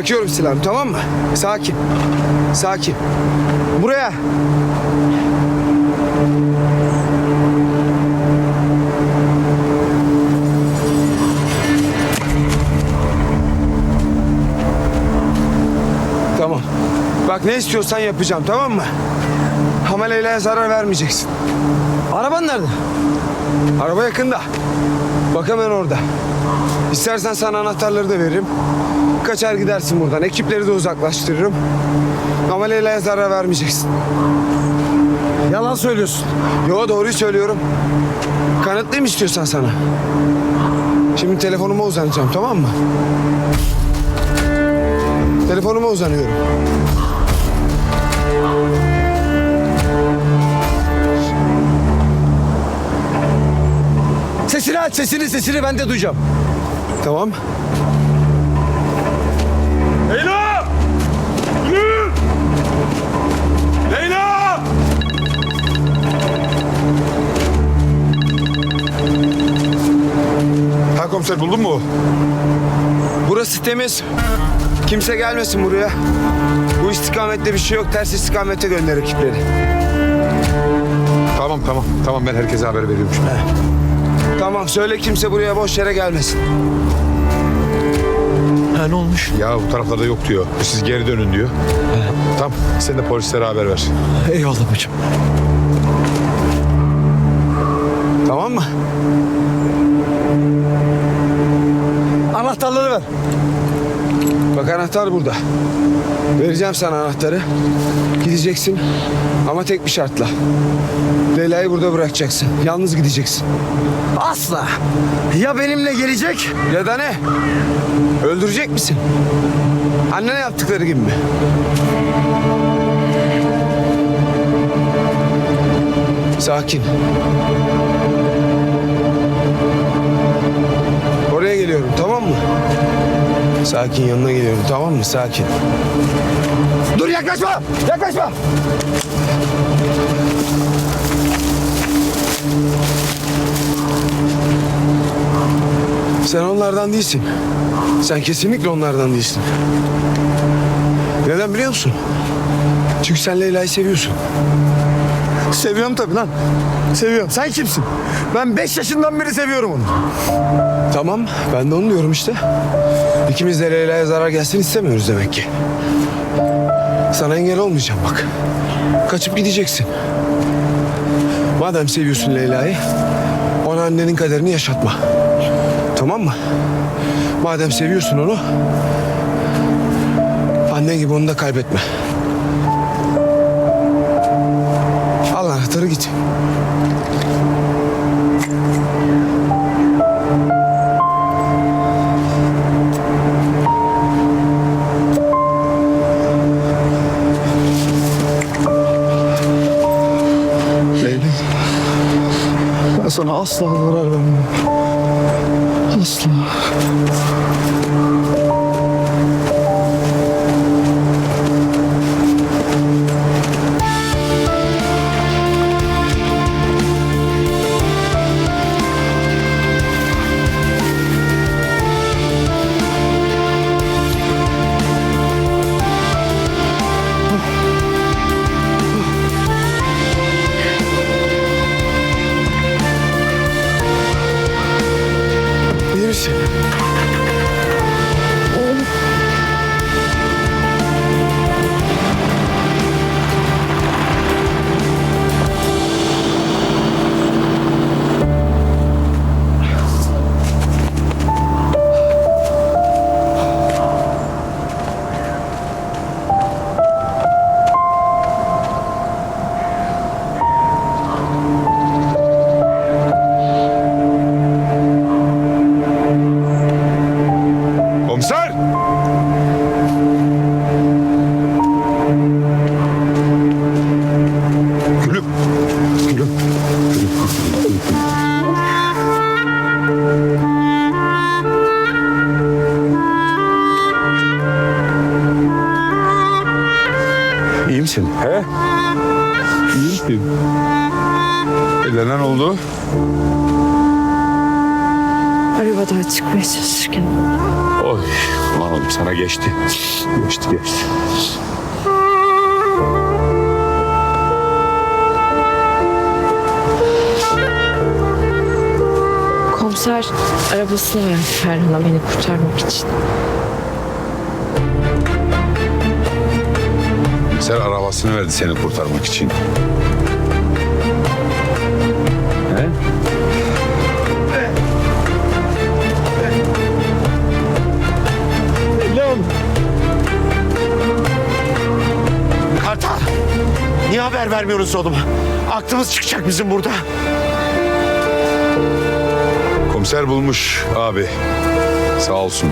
Bırakıyorum silahımı tamam mı? Sakin. Sakin. Buraya. Tamam. Bak ne istiyorsan yapacağım tamam mı? Ama Leyla'ya zarar vermeyeceksin. Araban nerede? Araba yakında. Bak hemen orada. İstersen sana anahtarları da veririm. Kaçar gidersin buradan. Ekipleri de uzaklaştırırım. Ama Leyla'ya zarar vermeyeceksin. Yalan söylüyorsun. Yo doğruyu söylüyorum. Kanıtlayayım istiyorsan sana. Şimdi telefonuma uzanacağım tamam mı? Telefonuma uzanıyorum. Sesini aç sesini sesini ben de duyacağım. Tamam. Leyla! Gülüm! Leyla! Ha komiser buldun mu? Burası temiz. Kimse gelmesin buraya. Bu istikamette bir şey yok. Ters istikamete gönder ekipleri. Tamam tamam. Tamam ben herkese haber veriyorum şimdi. Tamam söyle kimse buraya boş yere gelmesin. Ha ne olmuş? Ya bu taraflarda yok diyor. Siz geri dönün diyor. Tamam sen de polislere haber ver. Eyvallah bacım. Tamam mı? Anahtarları ver. Bak anahtar burada. Vereceğim sana anahtarı. Gideceksin ama tek bir şartla. Leyla'yı burada bırakacaksın. Yalnız gideceksin. Asla. Ya benimle gelecek Ya da ne? Öldürecek misin? Annene yaptıkları gibi mi? Sakin. Oraya geliyorum tamam mı? Sakin yanına geliyorum tamam mı? Sakin. Dur yaklaşma. Yaklaşma. Sen onlardan değilsin. Sen kesinlikle onlardan değilsin. Neden biliyor musun? Çünkü sen Leyla'yı seviyorsun. Seviyorum tabii lan. Seviyorum. Sen kimsin? Ben beş yaşından beri seviyorum onu. Tamam, ben de onu diyorum işte. İkimiz de Leyla'ya zarar gelsin istemiyoruz demek ki. Sana engel olmayacağım bak. Kaçıp gideceksin. Madem seviyorsun Leyla'yı, ona annenin kaderini yaşatma. Tamam mı? Madem seviyorsun onu, annen gibi onu da kaybetme. Anahtarı git. Leyla. Ben sana asla zarar İyi misin? He? İyi misin? Ellerine ne oldu? Arabadan çıkmaya çalışırken. Oy, ulan oğlum sana geçti. Geçti geçti. Komiser arabasını verdi Ferhan'a beni kurtarmak için. Sen arabasını verdi seni kurtarmak için. He? Kartal! Niye haber vermiyoruz oğluma? Aklımız çıkacak bizim burada. Komiser bulmuş abi. Sağ olsun.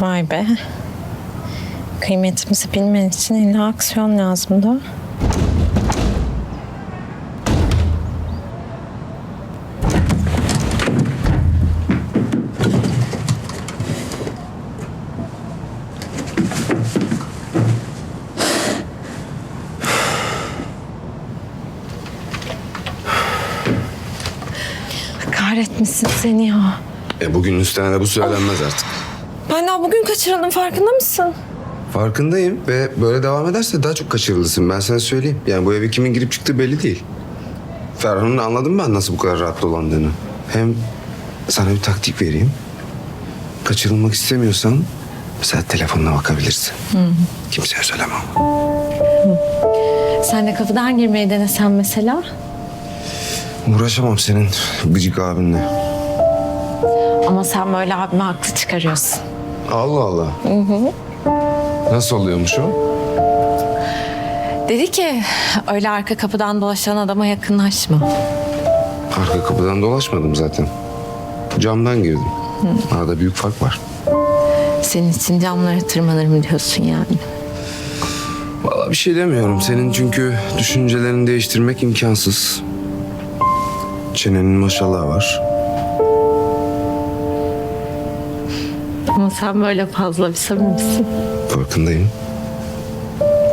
Vay be. Kıymetimizi bilmen için illa aksiyon lazımdı. Kahretmişsin seni ya. E bugün üstüne de bu söylenmez artık. Ben daha bugün kaçırıldım farkında mısın? Farkındayım ve böyle devam ederse daha çok kaçırılırsın. Ben sana söyleyeyim. Yani bu eve kimin girip çıktığı belli değil. Ferhan'ın anladım ben nasıl bu kadar rahat dolandığını. Hem sana bir taktik vereyim. Kaçırılmak istemiyorsan mesela telefonuna bakabilirsin. Kimseye söylemem. Sen de kapıdan girmeyi denesen mesela. Uğraşamam senin gıcık abinle. Ama sen böyle abime haklı çıkarıyorsun. Allah Allah. Nasıl oluyormuş o? Dedi ki öyle arka kapıdan dolaşan adama yakınlaşma. Arka kapıdan dolaşmadım zaten. Camdan girdim. Arada büyük fark var. Senin için camlara tırmanırım diyorsun yani. Vallahi bir şey demiyorum. Senin çünkü düşüncelerini değiştirmek imkansız. Çenenin maşallahı var. Ama sen böyle fazla bir samimisin. Farkındayım.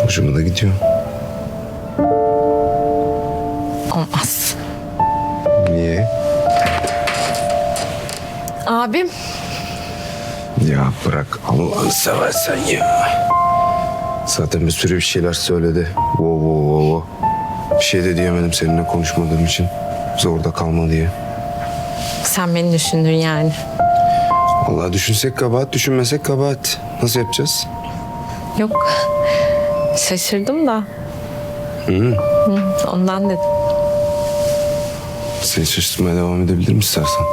Hoşuma da gidiyor. Olmaz. Niye? Abim Ya bırak Allah'ını seversen ya. Zaten bir sürü bir şeyler söyledi. Wo wo wo wo. Bir şey de diyemedim seninle konuşmadığım için. Zorda kalma diye. sen beni düşündün yani. Vallahi düşünsek kabahat, düşünmesek kabahat. Nasıl yapacağız? Yok şaşırdım da. Hı, ondan dedim. Seni şaşırtmaya devam edebilir mi istersen?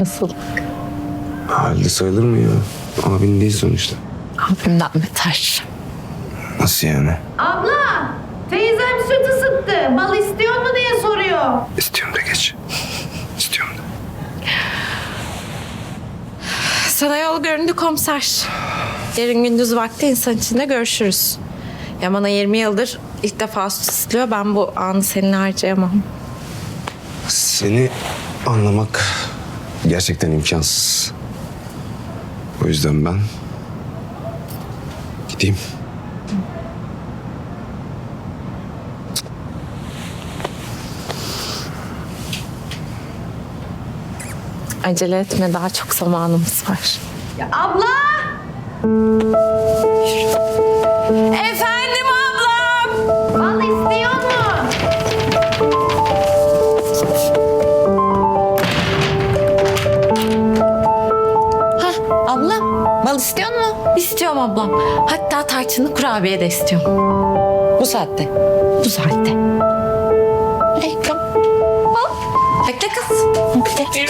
Nasıl? Halde sayılır mı ya? Abin değil sonuçta. Abimden beter. Nasıl yani? Abla, teyzem süt ısıttı. Bal istiyor mu diye soruyor. İstiyorum da geç. İstiyorum da. Sana yol göründü komiser. Yarın gündüz vakti insan içinde görüşürüz. Yaman'a 20 yıldır ilk defa süt ısıtılıyor. Ben bu anı seninle harcayamam. Seni anlamak gerçekten imkansız. O yüzden ben gideyim. Acele etme daha çok zamanımız var. Ya abla! Efendim ablam. Bal istiyor mu? Ablam bal istiyor mu? İstiyorum ablam. Hatta tarçınlı kurabiye de istiyorum. Bu saatte. Bu saatte. Al. Bekle kız. Bekle.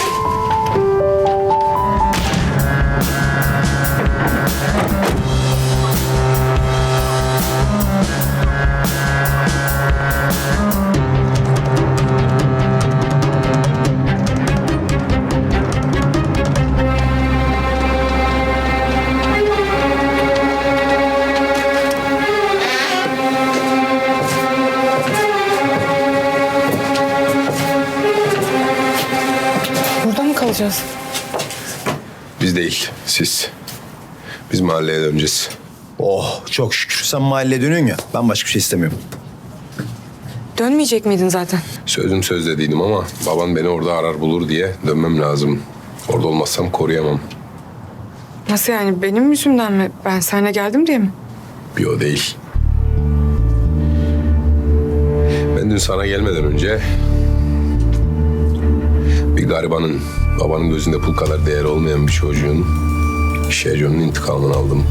Alacağız? Biz değil, siz. Biz mahalleye döneceğiz. Oh çok şükür. Sen mahalleye dönüyorsun ya. Ben başka bir şey istemiyorum. Dönmeyecek miydin zaten? Sözüm söz dediydim ama baban beni orada arar bulur diye dönmem lazım. Orada olmazsam koruyamam. Nasıl yani benim yüzümden mi? Ben seninle geldim diye mi? Bir o değil. Ben dün sana gelmeden önce bir garibanın, babanın gözünde pul kadar değer olmayan bir çocuğun Şerjon'un intikamını aldım.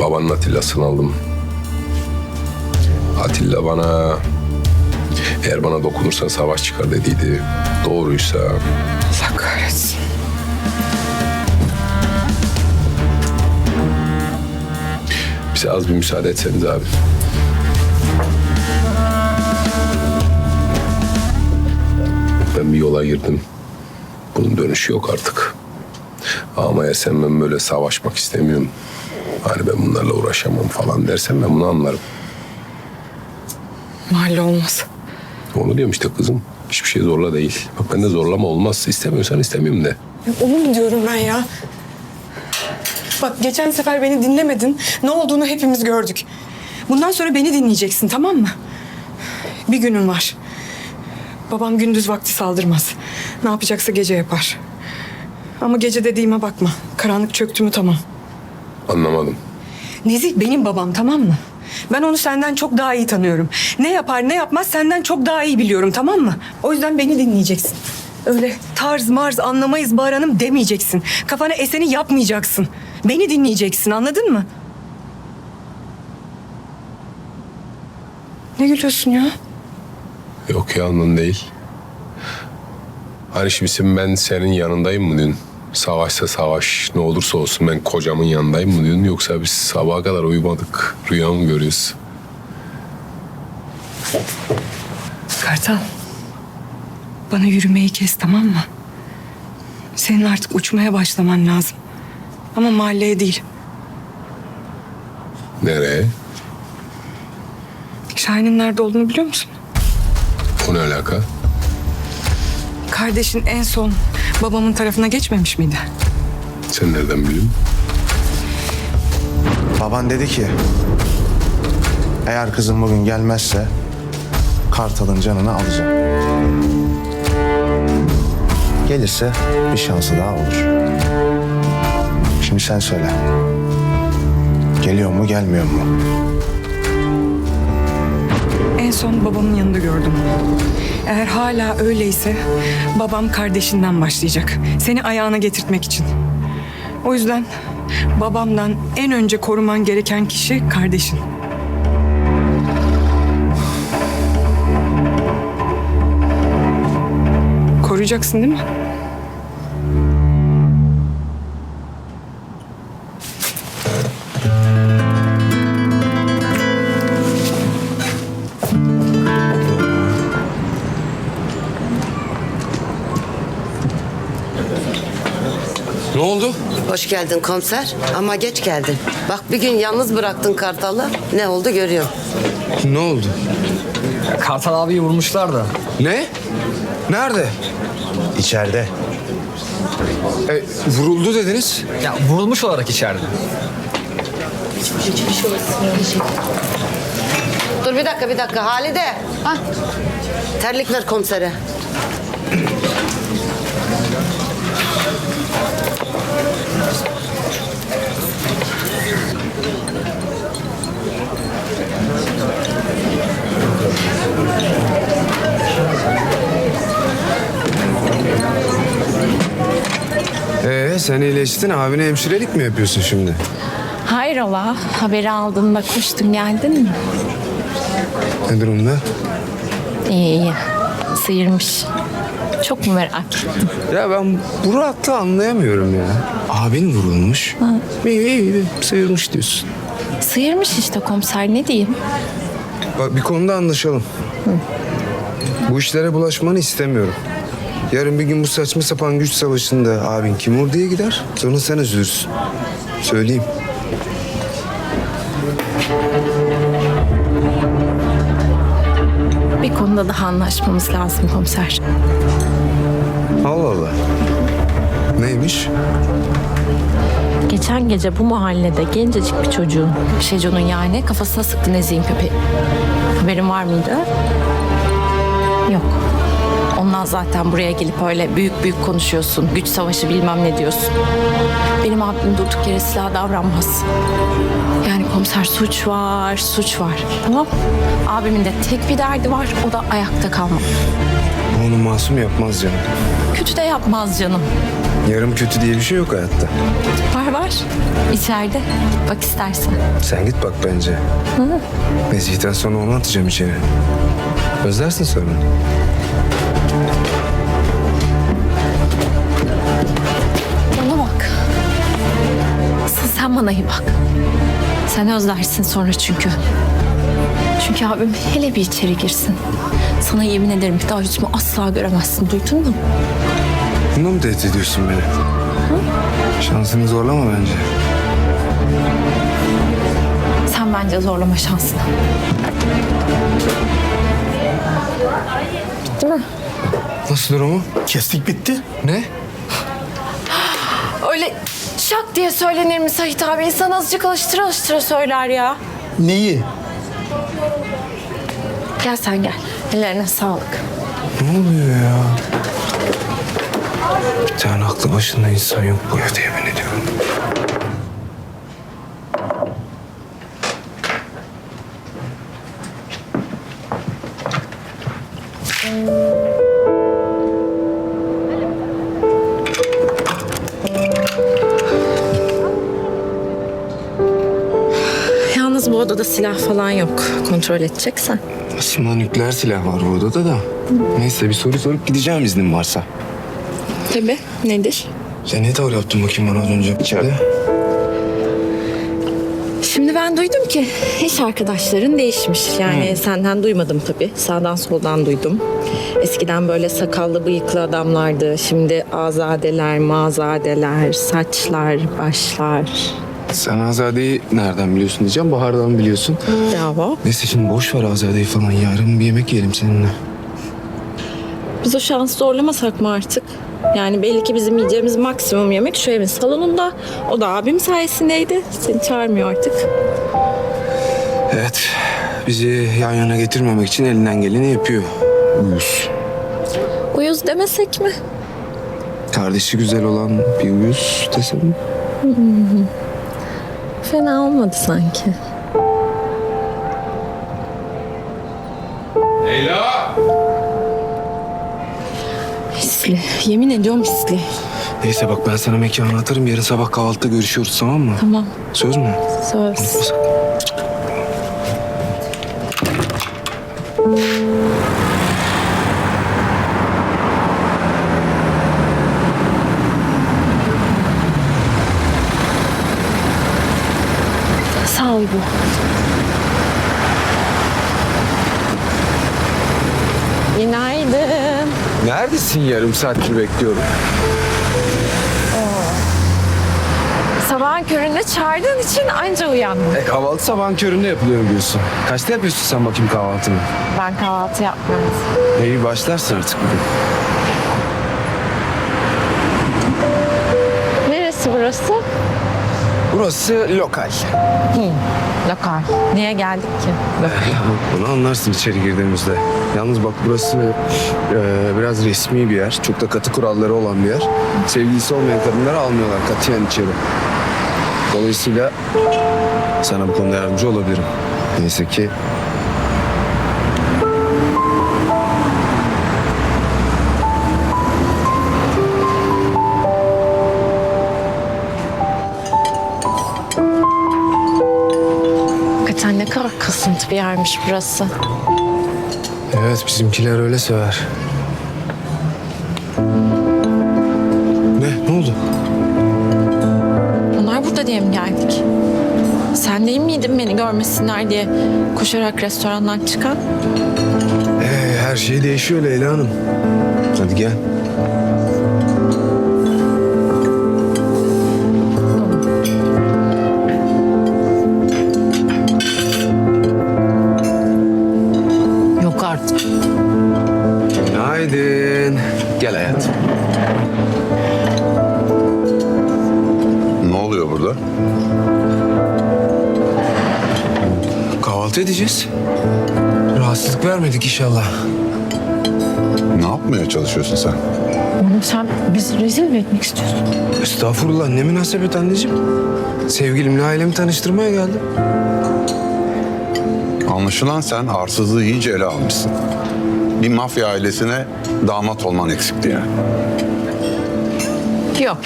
Babanın Atilla'sını aldım. Atilla bana eğer bana dokunursan savaş çıkar dediydi. Doğruysa Allah kahretsin. bize az bir müsaade etseniz abi. Ben bir yola girdim. Bunun dönüşü yok artık. Ama ya sen ben böyle savaşmak istemiyorum. Hani ben bunlarla uğraşamam falan dersen ben bunu anlarım. Mahalle olmaz. Onu diyorum işte kızım. Hiçbir şey zorla değil. Bak ben de zorlama olmaz. İstemiyorsan istemiyorum de. Ya onu mu diyorum ben ya? Bak geçen sefer beni dinlemedin. Ne olduğunu hepimiz gördük. Bundan sonra beni dinleyeceksin tamam mı? Bir günün var. Babam gündüz vakti saldırmaz. Ne yapacaksa gece yapar. Ama gece dediğime bakma. Karanlık çöktü mü tamam. Anlamadım. Nezih benim babam tamam mı? Ben onu senden çok daha iyi tanıyorum. Ne yapar ne yapmaz senden çok daha iyi biliyorum tamam mı? O yüzden beni dinleyeceksin. Öyle tarz marz anlamayız bağıranım demeyeceksin. Kafana eseni yapmayacaksın. Beni dinleyeceksin anladın mı? Ne gülüyorsun ya? Yok ya ondan değil. Hani şimdi sen- ben senin yanındayım mı dün? Savaşsa savaş ne olursa olsun ben kocamın yanındayım mı dün? Yoksa biz sabaha kadar uyumadık. Rüya mı görüyoruz? Kartal. Bana yürümeyi kes tamam mı? Senin artık uçmaya başlaman lazım. Ama mahalleye değil. Nereye? Şahin'in nerede olduğunu biliyor musun? O ne alaka? Kardeşin en son babamın tarafına geçmemiş miydi? Sen nereden biliyorsun? Baban dedi ki... Eğer kızım bugün gelmezse... Kartal'ın canını alacağım. Gelirse bir şansı daha olur. Şimdi sen söyle. Geliyor mu gelmiyor mu? En son babamın yanında gördüm. Eğer hala öyleyse babam kardeşinden başlayacak. Seni ayağına getirtmek için. O yüzden babamdan en önce koruman gereken kişi kardeşin. Koruyacaksın değil mi? Oldu? Hoş geldin komiser ama geç geldin. Bak bir gün yalnız bıraktın Kartal'ı. Ne oldu görüyorum. Ne oldu? Kartal abiyi vurmuşlar da. Ne? Nerede? İçeride. E, vuruldu dediniz. Ya vurulmuş olarak içeride. Dur bir dakika bir dakika Halide. Hah. Terlik ver komisere. Ee sen iyileştin abine hemşirelik mi yapıyorsun şimdi? Hayrola haberi aldığında koştun geldin mi? Ne durumda? İyi iyi. Sıyırmış. Çok mu merak ettin? Ya ben bu rahatlığı anlayamıyorum ya. Abin vurulmuş. İyi iyi iyi sıyırmış diyorsun. Sıyırmış işte komiser ne diyeyim? Bak bir konuda anlaşalım. Bu işlere bulaşmanı istemiyorum. Yarın bir gün bu saçma sapan güç savaşında abin kim vur diye gider. Sonra sen üzülürsün. Söyleyeyim. Bir konuda daha anlaşmamız lazım komiser. Allah Allah. Neymiş? Geçen gece bu mahallede gencecik bir çocuğun, Şeco'nun yani kafasına sıktı Nezih'in köpeği. Haberin var mıydı? Zaten buraya gelip öyle büyük büyük konuşuyorsun. Güç savaşı bilmem ne diyorsun. Benim abim durduk yere silah davranmaz. Yani komiser suç var, suç var. Tamam Abimin de tek bir derdi var. O da ayakta kalmak. Onu masum yapmaz canım. Kötü de yapmaz canım. Yarım kötü diye bir şey yok hayatta. Var var. İçeride. Bak istersen. Sen git bak bence. Nezih'ten sonra onu atacağım içeri. Özlersin sonra. Bana iyi bak. Sen özlersin sonra çünkü. Çünkü abim hele bir içeri girsin. Sana yemin ederim bir daha yüzümü asla göremezsin. Duydun mu? Bunu mu tehdit ediyorsun beni? Şansını zorlama bence. Sen bence zorlama şansını. Bitti mi? Nasıl durumu? Kestik bitti. Ne? Öyle şak diye söylenir mi Sait abi? İnsan azıcık alıştıra alıştıra söyler ya. Neyi? Gel sen gel. Ellerine sağlık. Ne oluyor ya? Bir tane aklı başında insan yok bu evde yemin ediyorum. Silah falan yok. Kontrol edeceksen. Aslında nükleer silah var bu odada da. Neyse bir soru sorup gideceğim iznin varsa. Tabii. Nedir? Sen ne tavır yaptın bakayım bana az önce içeride? Şimdi ben duydum ki iş arkadaşların değişmiş. Yani senden duymadım tabii. Sağdan soldan duydum. Eskiden böyle sakallı bıyıklı adamlardı. Şimdi azadeler, mazadeler, saçlar, başlar. Sen Azade'yi nereden biliyorsun diyeceğim. Bahar'dan biliyorsun. Bravo. Neyse şimdi boş ver Azade'yi falan. Yarın bir yemek yiyelim seninle. Biz o şansı zorlamasak mı artık? Yani belli ki bizim yiyeceğimiz maksimum yemek şu evin salonunda. O da abim sayesindeydi. Seni çağırmıyor artık. Evet. Bizi yan yana getirmemek için elinden geleni yapıyor. Uyuz. Uyuz demesek mi? Kardeşi güzel olan bir uyuz desem? Fena olmadı sanki. Hisli. Yemin ediyorum hisli. Neyse bak ben sana mekanı atarım. Yarın sabah kahvaltıda görüşüyoruz tamam mı? Tamam. Söz mü? Söz. Sağ ol bu. Günaydın. Neredesin yarım saattir bekliyorum. Sabahın köründe çağırdığın için anca uyandım. E kahvaltı sabahın köründe yapılıyor biliyorsun. Kaçta yapıyorsun sen bakayım kahvaltını? Ben kahvaltı yapmıyorum. İyi başlarsın artık bugün. Neresi burası? Burası lokal. Lokal. Niye geldik ki? Bunu anlarsın içeri girdiğimizde. Yalnız bak burası e, biraz resmi bir yer. Çok da katı kuralları olan bir yer. Sevgilisi olmayan kadınları almıyorlar katiyen içeri. Dolayısıyla sana bu konuda yardımcı olabilirim. Neyse ki bir yermiş burası. Evet bizimkiler öyle sever. Ne? Ne oldu? Bunlar burada diye mi geldik? Sen değil miydin beni görmesinler diye koşarak restorandan çıkan? Ee, her şey değişiyor Leyla Hanım. Hadi gel. Günaydın. Gel hayatım. Ne oluyor burada? Kahvaltı edeceğiz. Rahatsızlık vermedik inşallah. Ne yapmaya çalışıyorsun sen? Oğlum sen bizi rezil mi etmek istiyorsun? Estağfurullah ne münasebet anneciğim. Sevgilimle ailemi tanıştırmaya geldim. Anlaşılan sen arsızlığı iyice ele almışsın. Bir mafya ailesine damat olman eksikti yani. Yok.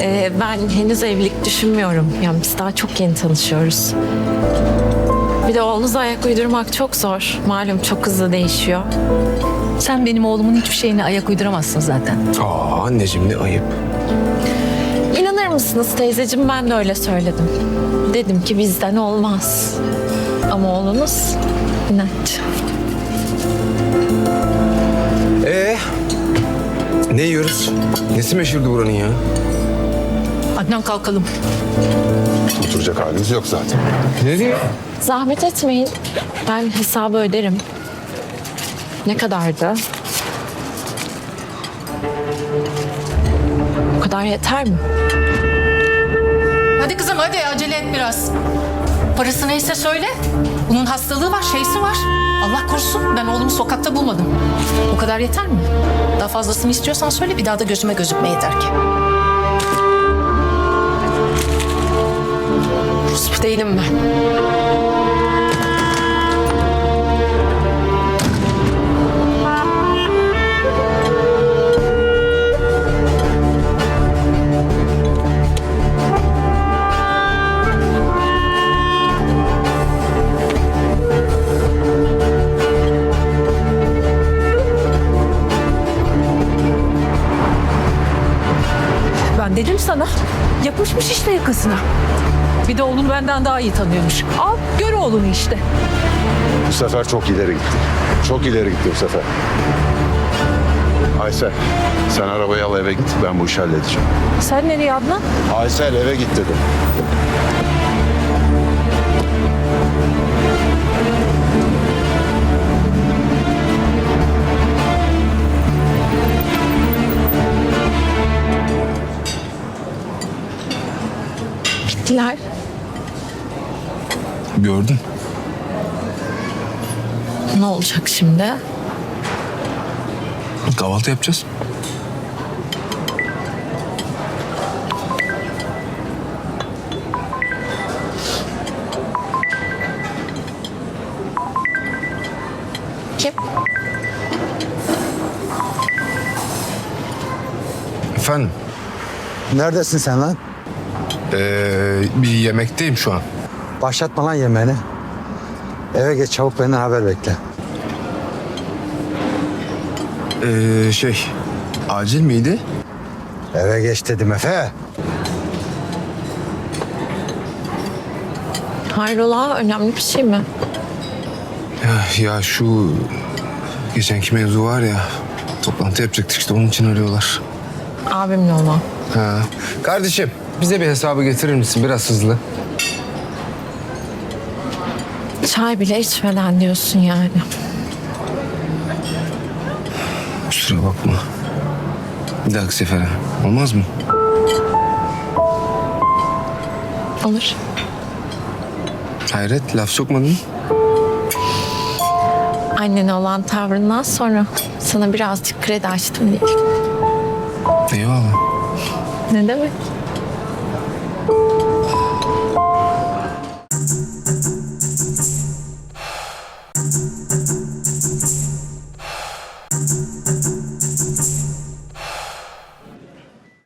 Ee, ben henüz evlilik düşünmüyorum. Yani biz daha çok yeni tanışıyoruz. Bir de oğlunuza ayak uydurmak çok zor. Malum çok hızlı değişiyor. Sen benim oğlumun hiçbir şeyine ayak uyduramazsın zaten. Aa anneciğim ne ayıp. İnanır mısınız teyzeciğim ben de öyle söyledim. Dedim ki bizden olmaz. Ama oğlunuz inatçı. Ne yiyoruz? Nesi meşhurdu buranın ya? Adnan kalkalım. Oturacak halimiz yok zaten. Ne diyor? Zahmet etmeyin. Ben hesabı öderim. Ne kadardı? Bu kadar yeter mi? Hadi kızım hadi acele et biraz. Parası neyse söyle. Bunun hastalığı var, şeysi var. Allah korusun ben oğlumu sokakta bulmadım. Bu kadar yeter mi? Daha fazlasını istiyorsan söyle bir daha da gözüme gözükme yeter ki. Rus değilim ben. Dedim sana. Yapışmış işte yakasına. Bir de oğlunu benden daha iyi tanıyormuş. Al gör oğlunu işte. Bu sefer çok ileri gitti. Çok ileri gitti bu sefer. Aysel, sen arabayı al eve git. Ben bu işi halledeceğim. Sen nereye Adnan? Aysel eve git dedim. Gittiler. Gördüm. Ne olacak şimdi? Kahvaltı yapacağız. Kim? Efendim? Neredesin sen lan? Ee, bir yemekteyim şu an. Başlatma lan yemeğini. Eve geç çabuk benden haber bekle. Ee, şey, acil miydi? Eve geç dedim Efe. Hayrola önemli bir şey mi? Ya, ya şu geçenki mevzu var ya, toplantı yapacaktık işte onun için arıyorlar. Abimle olan. Ha. Kardeşim, bize bir hesabı getirir misin biraz hızlı? Çay bile içmeden diyorsun yani. Kusura bakma. Bir dahaki sefere. Olmaz mı? Olur. Hayret, laf sokmadın mı? Annene olan tavrından sonra sana birazcık kredi açtım diye. Eyvallah. Ne demek?